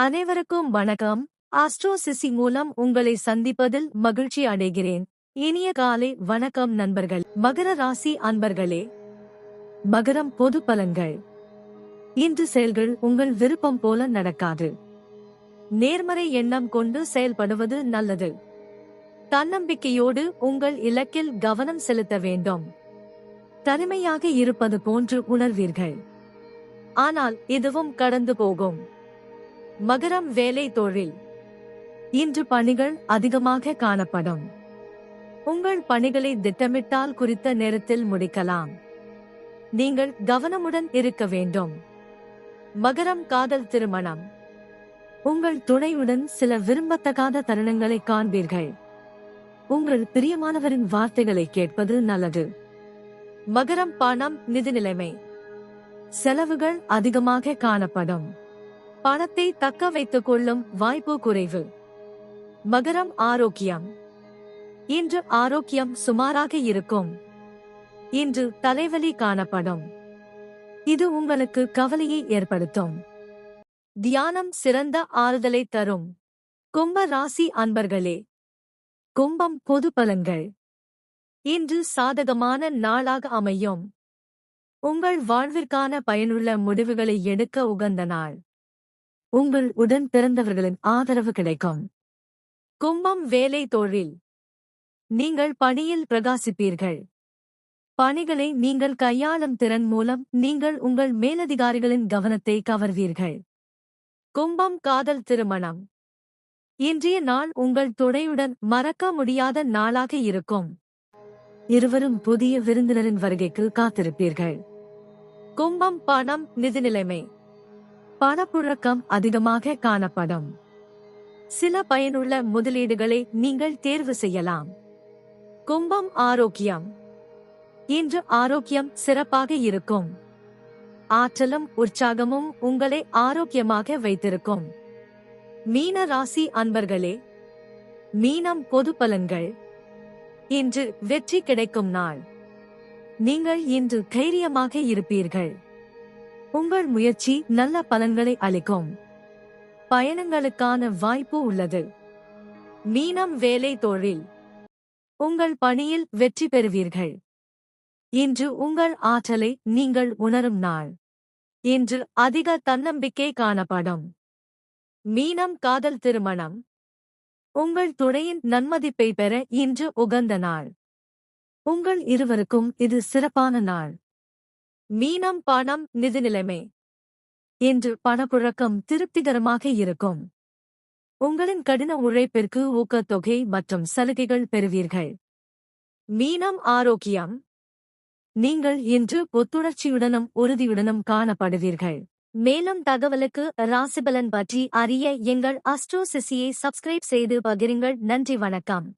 அனைவருக்கும் வணக்கம். Astro CC மூலம் உங்களை சந்திப்பதில் மகிழ்ச்சி அடைகிறேன். இனிய காலை வணக்கம் நண்பர்கள். மகர ராசி அன்பர்களே. மகரம் பொது பலன்கள். இன்று செயல்கள் உங்கள் விருப்பம் போல நடக்காது. நேர்மறை எண்ணம் கொண்டு செயல்படுவது நல்லது. தன்னம்பிக்கையோடு உங்கள் இலக்கில் கவனம் செலுத்த வேண்டும். தனிமையாக இருப்பது போன்று உணர்வீர்கள். ஆனால் இதுவும் கடந்து போகும். மகரம் வேலை தொழில். இன்று பணிகள் அதிகமாக காணப்படும். உங்கள் பணிகளை திட்டமிட்டால் குறித்த நேரத்தில் முடிக்கலாம். நீங்கள் கவனமுடன் இருக்க வேண்டும். மகரம் காதல் திருமணம். உங்கள் துணையுடன் சில விரும்பத்தகாத தருணங்களை காண்பீர்கள். உங்கள் பிரியமானவரின் வார்த்தைகளை கேட்பது நல்லது. மகரம் பணம் நிதி நிலைமை. செலவுகள் அதிகமாக காணப்படும். பணத்தை தக்க வைத்துக் கொள்ளும் வாய்ப்பு குறைவு. மகரம் ஆரோக்கியம். இன்று ஆரோக்கியம் சுமாராக இருக்கும். இன்று தலைவலி காணப்படும். இது உங்களுக்கு கவலையை ஏற்படுத்தும். தியானம் சிறந்த ஆறுதலை தரும். கும்ப ராசி அன்பர்களே. கும்பம் பொது பலன்கள். இன்று சாதகமான நாளாக அமையும். உங்கள் வாழ்விற்கான பயனுள்ள முடிவுகளை எடுக்க உகந்த நாள். உங்கள் உடன் பிறந்தவர்களின் ஆதரவு கிடைக்கும். கும்பம் வேலை தொழில். நீங்கள் பணியில் பிரகாசிப்பீர்கள். பணிகளை நீங்கள் கையாளும் திறன் மூலம் நீங்கள் உங்கள் மேலதிகாரிகளின் கவனத்தை கவர்வீர்கள். கும்பம் காதல் திருமணம். இன்றைய நாள் உங்கள் துணையுடன் மறக்க முடியாத நாளாக இருக்கும். இருவரும் புதிய விருந்தினரின் வருகைக்கு காத்திருப்பீர்கள். கும்பம் பணம் நிதி நிலைமை. பணப்புழக்கம் அதிகமாக காணப்படும். சில பயனுள்ள முதலீடுகளை நீங்கள் தேர்வு செய்யலாம். கும்பம் ஆரோக்கியம். இன்று ஆரோக்கியம் சிறப்பாக இருக்கும். ஆற்றலும் உற்சாகமும் உங்களை ஆரோக்கியமாக வைத்திருக்கும். மீன ராசி அன்பர்களே மீனம் பொது பலன்கள். இன்று வெற்றி கிடைக்கும் நாள். நீங்கள் இன்று தைரியமாக இருப்பீர்கள். உங்கள் முயற்சி நல்ல பலன்களை அளிக்கும். பயணங்களுக்கான வாய்ப்பு உள்ளது. மீனம் வேலை தொழில். உங்கள் பணியில் வெற்றி பெறுவீர்கள். இன்று உங்கள் ஆற்றலை நீங்கள் உணரும் நாள். இன்று அதிக தன்னம்பிக்கை காணப்படும். மீனம் காதல் திருமணம். உங்கள் துணையின் நன்மதிப்பை பெற இன்று உகந்த நாள். உங்கள் இருவருக்கும் இது சிறப்பான நாள். மீனம் பணம் நிதி நிலைமை என்று பணப்புழக்கம் திருப்திகரமாக இருக்கும். உங்களின் கடின உழைப்பிற்கு ஊக்கத்தொகை மற்றும் சலுகைகள் பெறுவீர்கள். மீனம் ஆரோக்கியம். நீங்கள் இன்று ஒத்துணர்ச்சியுடனும் உறுதியுடனும் காணப்படுவீர்கள். மேலும் தகவலுக்கு ராசிபலன் பற்றி அறிய எங்கள் அஸ்ட்ரோசிசியை சப்ஸ்கிரைப் செய்து பகிருங்கள். நன்றி வணக்கம்.